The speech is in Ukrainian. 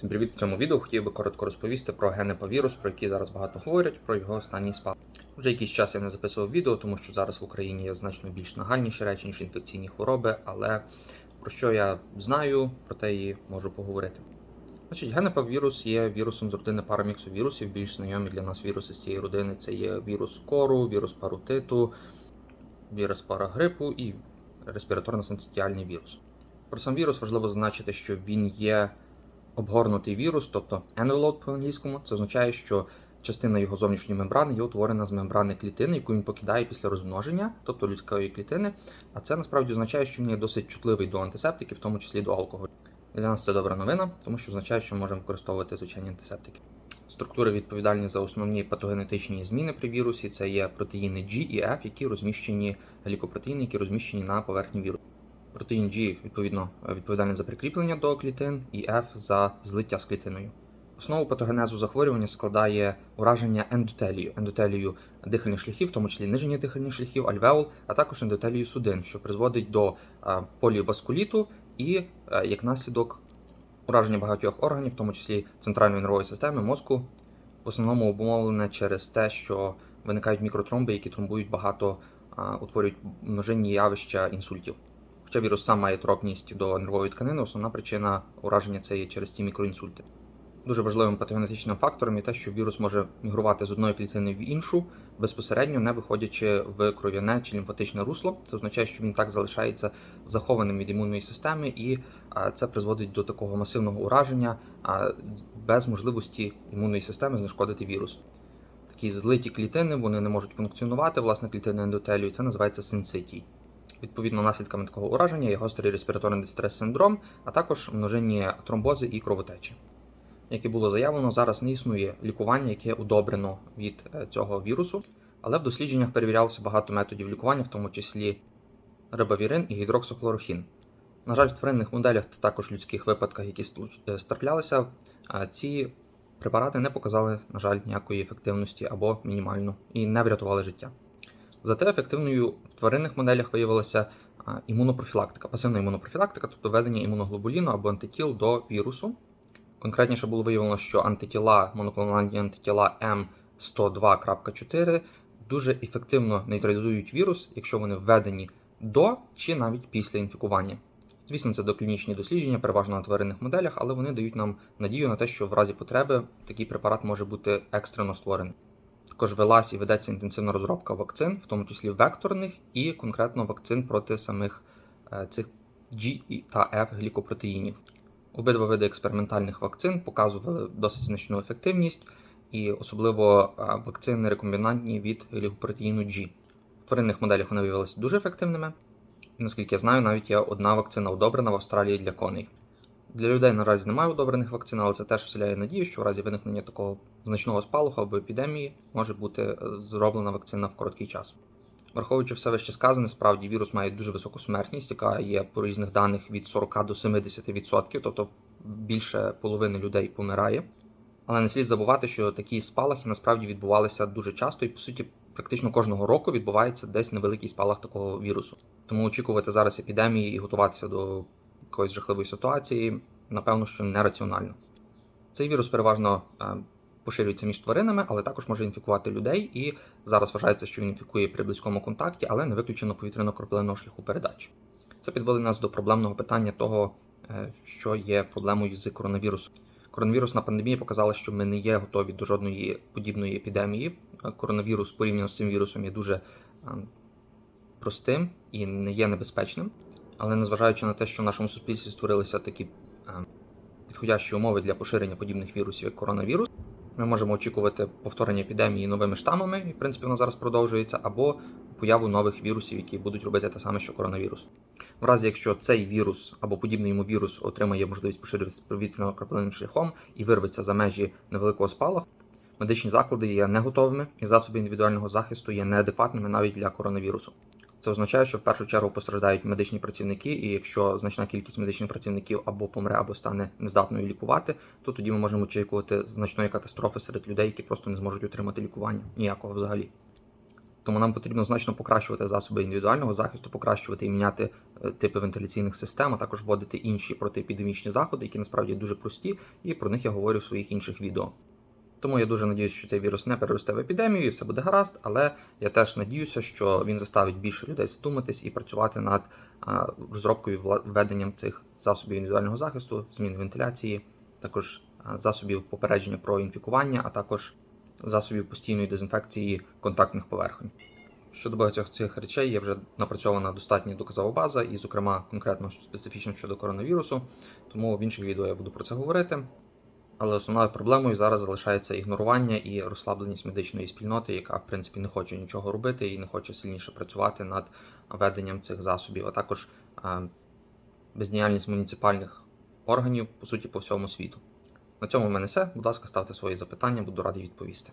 Всім привіт! В цьому відео хотів би коротко розповісти про генепавірус, про який зараз багато говорять, про його останній спад. Вже якийсь час я не записував відео, тому що зараз в Україні є значно більш нагальніші речі, ніж інфекційні хвороби, але про що я знаю, про те і можу поговорити. Значить, генепавірус є вірусом з родини параміксовірусів. Більш знайомі для нас віруси з цієї родини це є вірус кору, вірус паротиту, вірус парагрипу і респіраторно-синцитіальний вірус. Про сам вірус важливо зазначити, що він є обгорнутий вірус, тобто enveloped по-англійському. Це означає, що частина його зовнішньої мембрани є утворена з мембрани клітини, яку він покидає після розмноження, тобто людської клітини. А це насправді означає, що він є досить чутливий до антисептиків, в тому числі до алкоголю. Для нас це добра новина, тому що означає, що ми можемо використовувати звичайні антисептики. Структури відповідальні за основні патогенетичні зміни при вірусі. Це є протеїни G і F, які розміщені глікопротеїни, які розміщені на поверхні вірусу. Протеїн G, відповідно, відповідальний за прикріплення до клітин, і F за злиття з клітиною. Основу патогенезу захворювання складає ураження ендотелію, ендотелію дихальних шляхів, в тому числі нижніх дихальних шляхів, альвеол, а також ендотелію судин, що призводить до а, поліваскуліту і, як наслідок, ураження багатьох органів, в тому числі центральної нервової системи, мозку, в основному обумовлене через те, що виникають мікротромби, які тромбують багато, утворюють множинні явища інсультів. Хоча вірус сам має тропність до нервової тканини, основна причина ураження це є через ці мікроінсульти. Дуже важливим патогенетичним фактором є те, що вірус може мігрувати з одної клітини в іншу, безпосередньо не виходячи в кров'яне чи лімфатичне русло. Це означає, що він так залишається захованим від імунної системи, і це призводить до такого масивного ураження без можливості імунної системи знешкодити вірус. Такі злиті клітини вони не можуть функціонувати, власне, клітини ендотелію, і це називається синцитій. Відповідно, наслідками такого ураження є гострий респіраторний дистрес синдром, а також множинні тромбози і кровотечі. Як і було заявлено, зараз не існує лікування, яке удобрено від е, цього вірусу, але в дослідженнях перевірялося багато методів лікування, в тому числі рибавірин і гідроксохлорохін. На жаль, в тваринних моделях та також людських випадках, які траплялися, ці препарати не показали, на жаль, ніякої ефективності або мінімальну і не врятували життя. Зате ефективною в тваринних моделях виявилася імунопрофілактика, пасивна імунопрофілактика, тобто введення імуноглобуліну або антитіл до вірусу. Конкретніше було виявлено, що антитіла, моноклональні антитіла М102.4 дуже ефективно нейтралізують вірус, якщо вони введені до чи навіть після інфікування. Звісно, це доклінічні дослідження, переважно на тваринних моделях, але вони дають нам надію на те, що в разі потреби такий препарат може бути екстрено створений. Також велась і ведеться інтенсивна розробка вакцин, в тому числі векторних і конкретно вакцин проти самих цих G та F глікопротеїнів. Обидва види експериментальних вакцин показували досить значну ефективність, і особливо вакцини рекомбінантні від глікопротеїну G. В тваринних моделях вони виявилися дуже ефективними. Наскільки я знаю, навіть є одна вакцина одобрена в Австралії для коней. Для людей наразі немає одобрених вакцин, але це теж вселяє надію, що в разі виникнення такого значного спалаху або епідемії може бути зроблена вакцина в короткий час. Враховуючи все вище сказане, справді вірус має дуже високу смертність, яка є по різних даних від 40 до 70%, тобто більше половини людей помирає. Але не слід забувати, що такі спалахи насправді відбувалися дуже часто і, по суті, практично кожного року відбувається десь невеликий спалах такого вірусу. Тому очікувати зараз епідемії і готуватися до якоїсь жахливої ситуації, напевно, що нераціонально. Цей вірус переважно поширюється між тваринами, але також може інфікувати людей. І зараз вважається, що він інфікує при близькому контакті, але не виключено повітряно-кропливного шляху передачі. Це підводить нас до проблемного питання того, е, що є проблемою з коронавірусом. Коронавірусна пандемія показала, що ми не є готові до жодної подібної епідемії. Коронавірус порівняно з цим вірусом є дуже простим і не є небезпечним. Але незважаючи на те, що в нашому суспільстві створилися такі підходящі умови для поширення подібних вірусів, як коронавірус, ми можемо очікувати повторення епідемії новими штамами, і в принципі воно зараз продовжується, або появу нових вірусів, які будуть робити те саме, що коронавірус. В разі, якщо цей вірус або подібний йому вірус отримає можливість поширюватися повітряно краплинним шляхом і вирветься за межі невеликого спалаху, медичні заклади є не готовими, і засоби індивідуального захисту є неадекватними навіть для коронавірусу. Це означає, що в першу чергу постраждають медичні працівники, і якщо значна кількість медичних працівників або помре, або стане нездатною лікувати, то тоді ми можемо очікувати значної катастрофи серед людей, які просто не зможуть отримати лікування ніякого взагалі. Тому нам потрібно значно покращувати засоби індивідуального захисту, покращувати і міняти е, типи вентиляційних систем, а також вводити інші протиепідемічні заходи, які насправді дуже прості, і про них я говорю в своїх інших відео. Тому я дуже надіюся, що цей вірус не переросте в епідемію і все буде гаразд, але я теж надіюся, що він заставить більше людей задуматись і працювати над розробкою введенням цих засобів індивідуального захисту, зміни вентиляції, також засобів попередження про інфікування, а також засобів постійної дезінфекції контактних поверхонь. Щодо багатьох цих речей є вже напрацьована достатня доказова база, і, зокрема, конкретно специфічно щодо коронавірусу, тому в інших відео я буду про це говорити. Але основною проблемою зараз залишається ігнорування і розслабленість медичної спільноти, яка в принципі не хоче нічого робити і не хоче сильніше працювати над веденням цих засобів, а також е, бездіяльність муніципальних органів по суті по всьому світу. На цьому в мене все. Будь ласка, ставте свої запитання, буду радий відповісти.